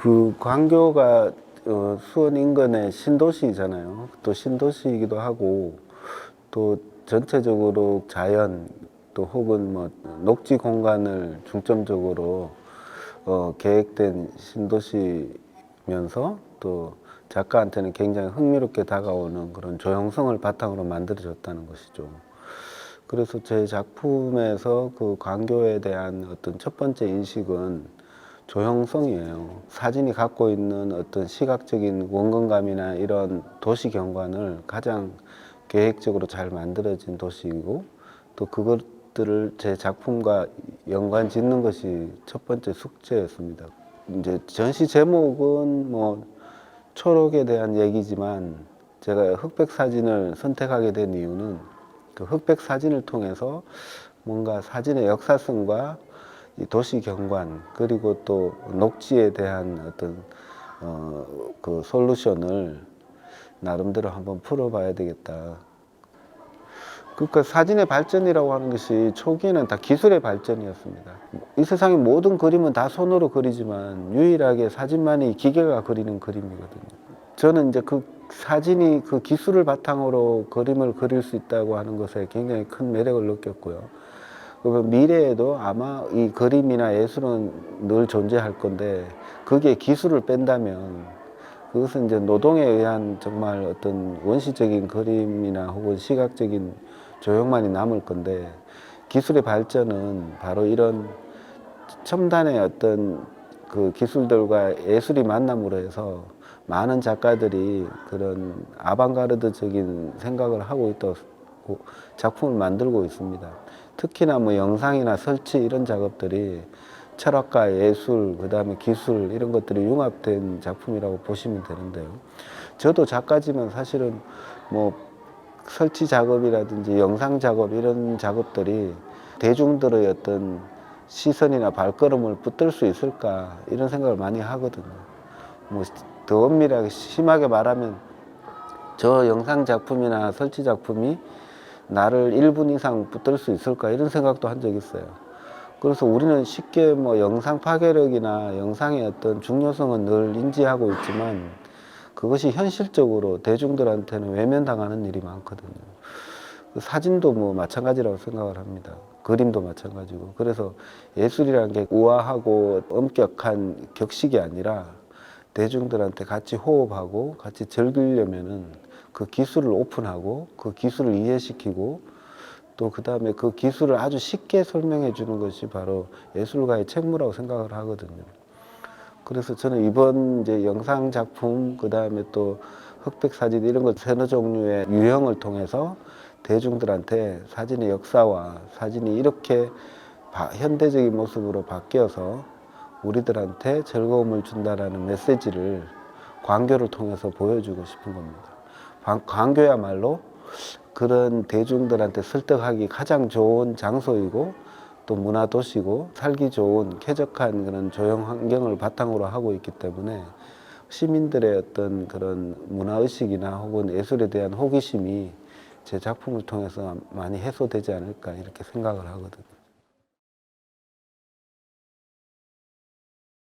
그 광교가 어, 수원 인근의 신도시잖아요. 또 신도시이기도 하고 또 전체적으로 자연 또 혹은 뭐 녹지 공간을 중점적으로 어, 계획된 신도시면서 또 작가한테는 굉장히 흥미롭게 다가오는 그런 조형성을 바탕으로 만들어졌다는 것이죠. 그래서 제 작품에서 그 광교에 대한 어떤 첫 번째 인식은 조형성이에요. 사진이 갖고 있는 어떤 시각적인 원근감이나 이런 도시 경관을 가장 계획적으로 잘 만들어진 도시이고 또 그것들을 제 작품과 연관 짓는 것이 첫 번째 숙제였습니다. 이제 전시 제목은 뭐 초록에 대한 얘기지만 제가 흑백 사진을 선택하게 된 이유는 그 흑백 사진을 통해서 뭔가 사진의 역사성과 이 도시 경관 그리고 또 녹지에 대한 어떤 어, 그 솔루션을 나름대로 한번 풀어봐야 되겠다. 그러니까 사진의 발전이라고 하는 것이 초기에는 다 기술의 발전이었습니다. 이 세상의 모든 그림은 다 손으로 그리지만 유일하게 사진만이 기계가 그리는 그림이거든요. 저는 이제 그 사진이 그 기술을 바탕으로 그림을 그릴 수 있다고 하는 것에 굉장히 큰 매력을 느꼈고요. 그리고 미래에도 아마 이 그림이나 예술은 늘 존재할 건데 그게 기술을 뺀다면 그것은 이제 노동에 의한 정말 어떤 원시적인 그림이나 혹은 시각적인 조형만이 남을 건데 기술의 발전은 바로 이런 첨단의 어떤 그 기술들과 예술이 만남으로 해서 많은 작가들이 그런 아방가르드적인 생각을 하고 있다고 작품을 만들고 있습니다. 특히나 뭐 영상이나 설치 이런 작업들이 철학과 예술, 그 다음에 기술 이런 것들이 융합된 작품이라고 보시면 되는데요. 저도 작가지만 사실은 뭐 설치 작업이라든지 영상 작업 이런 작업들이 대중들의 어떤 시선이나 발걸음을 붙들 수 있을까 이런 생각을 많이 하거든요. 뭐 더 엄밀하게 심하게 말하면 저 영상 작품이나 설치 작품이 나를 1분 이상 붙들 수 있을까 이런 생각도 한 적이 있어요. 그래서 우리는 쉽게 뭐 영상 파괴력이나 영상의 어떤 중요성은 늘 인지하고 있지만 그것이 현실적으로 대중들한테는 외면당하는 일이 많거든요. 그 사진도 뭐 마찬가지라고 생각을 합니다. 그림도 마찬가지고. 그래서 예술이라는 게 우아하고 엄격한 격식이 아니라 대중들한테 같이 호흡하고 같이 즐기려면은 그 기술을 오픈하고 그 기술을 이해시키고 또 그 다음에 그 기술을 아주 쉽게 설명해 주는 것이 바로 예술가의 책무라고 생각을 하거든요. 그래서 저는 이번 이제 영상 작품 그 다음에 또 흑백 사진 이런 것 세너 종류의 유형을 통해서 대중들한테 사진의 역사와 사진이 이렇게 바- 현대적인 모습으로 바뀌어서 우리들한테 즐거움을 준다라는 메시지를 광교를 통해서 보여주고 싶은 겁니다. 광- 광교야말로 그런 대중들한테 설득하기 가장 좋은 장소이고 또 문화 도시고 살기 좋은 쾌적한 그런 조형 환경을 바탕으로 하고 있기 때문에 시민들의 어떤 그런 문화 의식이나 혹은 예술에 대한 호기심이 제 작품을 통해서 많이 해소되지 않을까 이렇게 생각을 하거든요.